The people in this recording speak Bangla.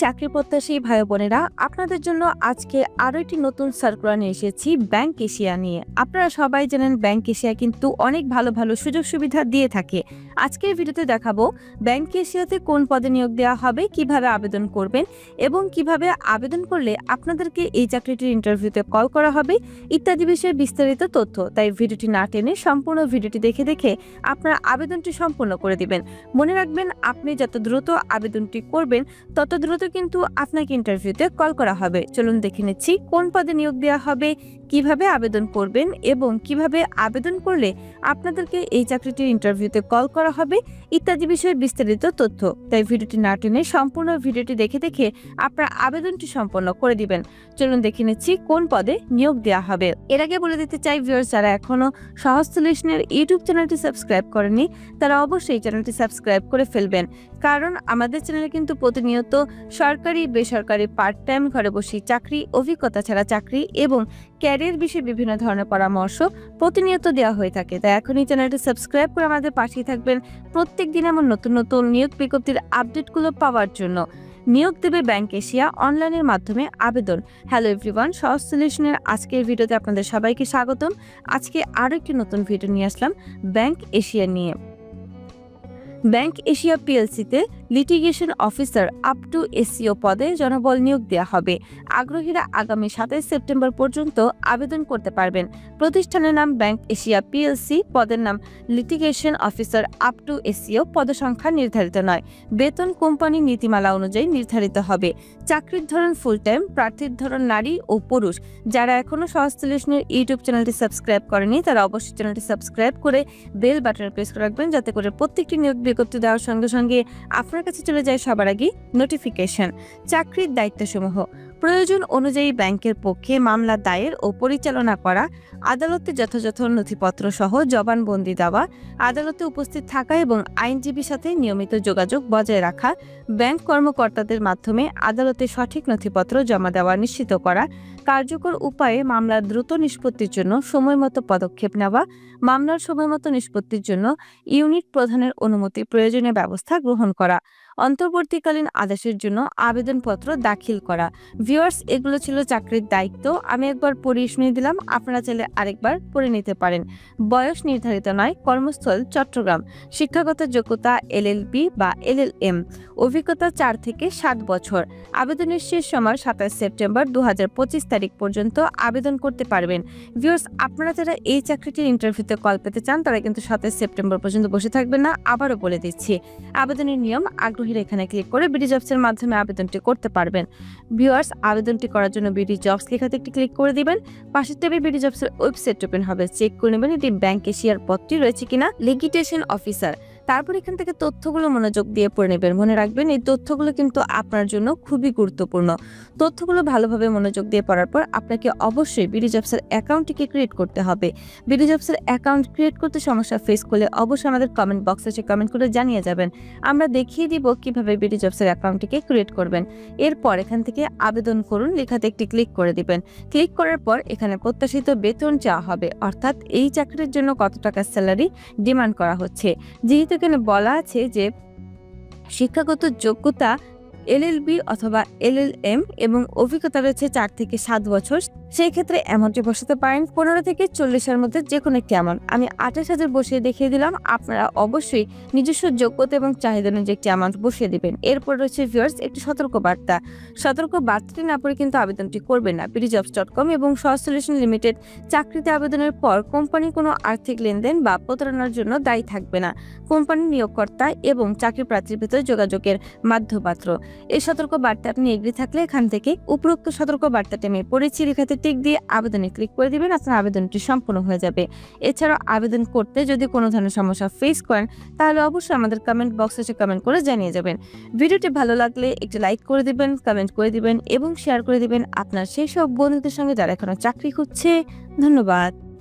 চাকরি প্রত্যাশী ভাই বোনেরা, আপনাদের জন্য আজকে আরও একটি নতুন সার্কুলার নিয়ে এসেছি ব্যাংক এশিয়া নিয়ে। আপনারা সবাই জানেন ব্যাংক এশিয়া কিন্তু অনেক ভালো ভালো সুযোগ সুবিধা দিয়ে থাকে। আজকের ভিডিওতে দেখাবো ব্যাংক এশিয়াতে কোন পদে নিয়োগ দেওয়া হবে, কীভাবে আবেদন করবেন এবং কীভাবে আবেদন করলে আপনাদেরকে এই চাকরিটির ইন্টারভিউতে কল করা হবে ইত্যাদি বিষয়ে বিস্তারিত তথ্য। তাই ভিডিওটি না টেনে সম্পূর্ণ ভিডিওটি দেখে দেখে আপনার আবেদনটি সম্পূর্ণ করে দিবেন। মনে রাখবেন, আপনি যত দ্রুত আবেদনটি করবেন, তত দ্রুত কিন্তু আপনাকে ইন্টারভিউতে কল করা হবে। চলুন দেখে নিচ্ছি কোন পদে নিয়োগ দেওয়া হবে কীভাবে আবেদন করবেন এবং কীভাবে আবেদন করলে আপনাদেরকে এই চাকরিটির ইন্টারভিউতে কল করা হবে ইত্যাদি বিষয়ে বিস্তারিত তথ্য। তাই ভিডিওটি না টেনে সম্পূর্ণ ভিডিওটি দেখে দেখে আপনার আবেদনটি সম্পন্ন করে দিবেন। চলুন দেখে নিচ্ছি কোন পদে নিয়োগ দেওয়া হবে। এর আগে বলে দিতে চাই ভিউয়ার্স যারা এখনও সহজ সলিউশনের ইউটিউব চ্যানেলটি সাবস্ক্রাইব করেনি তারা অবশ্যই চ্যানেলটি সাবস্ক্রাইব করে ফেলবেন। কারণ আমাদের চ্যানেলে কিন্তু প্রতিনিয়ত সরকারি, বেসরকারি পার্ট টাইম ঘরে বসে চাকরি, অভিজ্ঞতা ছাড়া চাকরি এবং ক্যারিয়ার বিষয়ে বিভিন্ন ধরনের পরামর্শ প্রতিনিয়ত দেওয়া হয়ে থাকে। তাই এখনই চ্যানেলটি সাবস্ক্রাইব করে আমাদের পাশেই থাকবেন। প্রত্যেক দিন এমন নতুন নতুন নিয়োগ বিজ্ঞপ্তির আপডেটগুলো পাওয়ার জন্য। নিয়োগ দেবে ব্যাংক এশিয়া অনলাইনের মাধ্যমে আবেদন। হ্যালো এভরিওয়ান, সহজ সলিউশনের আজকের ভিডিওতে আপনাদের সবাইকে স্বাগতম। আজকে আরও একটি নতুন ভিডিও নিয়ে আসলাম ব্যাংক এশিয়া নিয়ে। Bank Asia পিএলসিতে litigation officer up to ACO পদে জনবল নিয়োগ দেওয়া হবে। আগ্রহীরা আগামী সাতাইশ সেপ্টেম্বর পর্যন্ত আবেদন করতে পারবেন। প্রতিষ্ঠানের নাম ব্যাংক এশিয়া পিএলসি, পদের নাম litigation officer up to ACO পদসংখ্যা নির্ধারিত নয়। বেতন কোম্পানি নীতিমালা অনুযায়ী নির্ধারিত হবে। চাকরির ধরন ফুল টাইম প্রার্থীর ধরন নারী ও পুরুষ। যারা এখনও সহজ ইউটিউব চ্যানেলটি সাবস্ক্রাইব করেনি, তারা অবশ্যই চ্যানেলটি সাবস্ক্রাইব করে বেল বাটনে প্রেস করে রাখবেন, যাতে করে প্রত্যেকটি নিয়োগ বিজ্ঞপ্তি দেওয়ার সঙ্গে সঙ্গে আপনার কাছে চলে যায় সবার আগে নোটিফিকেশন চাকরির দায়িত্বসমূহ। প্রয়োজন অনুযায়ী ব্যাংকের পক্ষে মামলা দায়ের ও পরিচালনা করা, আদালতে যথাযথ নথিপত্র সহ জবানবন্দি দেওয়া, আদালতে উপস্থিত থাকা এবং আইনজীবীর সাথে নিয়মিত যোগাযোগ বজায় রাখা, ব্যাংক কর্মকর্তাদের মাধ্যমে আদালতে সঠিক নথিপত্র জমা দেওয়া নিশ্চিত করা, কার্যকর উপায়ে মামলার দ্রুত নিষ্পত্তির জন্য সময়মতো পদক্ষেপ নেওয়া, মামলার সময়মতো নিষ্পত্তির জন্য ইউনিট প্রধানের অনুমতি প্রয়োজনীয় ব্যবস্থা গ্রহণ করা, অন্তর্বর্তীকালীন আদেশের জন্য আবেদনপত্র দাখিল করা ভিউয়ার্স এগুলো ছিল চাকরির দায়িত্ব। আমি একবার পড়িয়ে শুনিয়ে দিলাম, আপনারা চাইলে আরেকবার পড়ে নিতে পারেন। বয়স নির্ধারিত নয়, কর্মস্থল চট্টগ্রাম। শিক্ষাগত যোগ্যতা এলএলবি বা এলএলএম অভিজ্ঞতা চার থেকে সাত বছর। আবেদনের শেষ সময় সাতাশ সেপ্টেম্বর দু হাজার পঁচিশ তারিখ পর্যন্ত আবেদন করতে পারবেন। ভিউয়ার্স আপনারা যারা এই চাকরিটির ইন্টারভিউতে কল পেতে চান, তারা কিন্তু সাতাশ সেপ্টেম্বর পর্যন্ত বসে থাকবেন না, আবারও বলে দিচ্ছি। আবেদনের নিয়ম, আগ্রহীরা এখানে ক্লিক করে বিডি জবসের মাধ্যমে আবেদনটি করতে পারবেন। ভিউয়ার্স আবেদনটি করার জন্য বিডি জবস লেখাতে একটি ক্লিক করে দিবেন। পাশের টেবে বিডি জবসের ওয়েবসাইট ওপেন হবে। চেক করে নেবেন এটি ব্যাংক এশিয়ার পদটি রয়েছে কিনা। লিগিটেশন অফিসার তারপর এখান থেকে তথ্যগুলো মনোযোগ দিয়ে পড়ে নেবেন। মনে রাখবেন, এই তথ্যগুলো কিন্তু আপনার জন্য খুবই গুরুত্বপূর্ণ। তথ্যগুলো ভালোভাবে মনোযোগ দিয়ে পড়ার পর আপনাকে অবশ্যই বিডি জবসের অ্যাকাউন্টটিকে ক্রিয়েট করতে হবে। বিডি জবসের অ্যাকাউন্ট ক্রিয়েট করতে সমস্যা ফেস করলে অবশ্যই আমাদের কমেন্ট বক্সে সে কমেন্ট করে জানিয়ে যাবেন। আমরা দেখিয়ে দিব কীভাবে বিডি জবসের অ্যাকাউন্টটিকে ক্রিয়েট করবেন। এরপর এখান থেকে আবেদন করুন, লেখাতে একটি ক্লিক করে দিবেন। ক্লিক করার পর এখানে প্রত্যাশিত বেতন চাওয়া হবে। অর্থাৎ এই চাকরির জন্য কত টাকা স্যালারি ডিমান্ড করা হচ্ছে। যেহেতু এখানে বলা আছে যে শিক্ষাগত যোগ্যতা এলএলবি অথবা এলএলএম এবং অভিজ্ঞতা রয়েছে চার থেকে সাত বছর। সেই ক্ষেত্রে অ্যামাউন্টে বসাতে পারেন পনেরো থেকে চল্লিশের মধ্যে যে কোনো একটি অ্যামাউন্ট আমি আঠাশ হাজার বসিয়ে দেখিয়ে দিলাম, আপনারা অবশ্যই নিজস্ব যোগ্যতা এবং চাহিদা অনুযায়ী একটি অ্যামাউন্ট বসিয়ে দিবেন। এরপর রয়েছে ভিউয়ার্স একটি সতর্ক বার্তা সতর্ক বার্তাটি না পড়ে কিন্তু আবেদনটি করবেন না। পিডিজবস ডট কম এবং সহ সলিউশন লিমিটেড চাকরিতে আবেদনের পর কোম্পানি কোনো আর্থিক লেনদেন বা প্রতারণার জন্য দায়ী থাকবে না। কোম্পানির নিয়োগকর্তা এবং চাকরি প্রার্থীর ভিতরে যোগাযোগের মাধ্যপাত্র। এই সতর্ক বার্তা আপনি এগ্রি থাকলে এখান থেকে উপরোক্ত সতর্ক বার্তাটি আমি পড়েছি। লেখাতে টিক দিয়ে আবেদনে ক্লিক করে দিবেন, আপনার আবেদনটি সম্পূর্ণ হয়ে যাবে। এছাড়াও আবেদন করতে যদি কোনো ধরনের সমস্যা ফেস করেন, তাহলে অবশ্যই আমাদের কমেন্ট বক্সে এসে কমেন্ট করে জানিয়ে যাবেন। ভিডিওটি ভালো লাগলে একটু লাইক করে দিবেন কমেন্ট করে দিবেন এবং শেয়ার করে দিবেন আপনার সেই সব বন্ধুদের সঙ্গে যারা এখনও চাকরি খুঁজছে। ধন্যবাদ।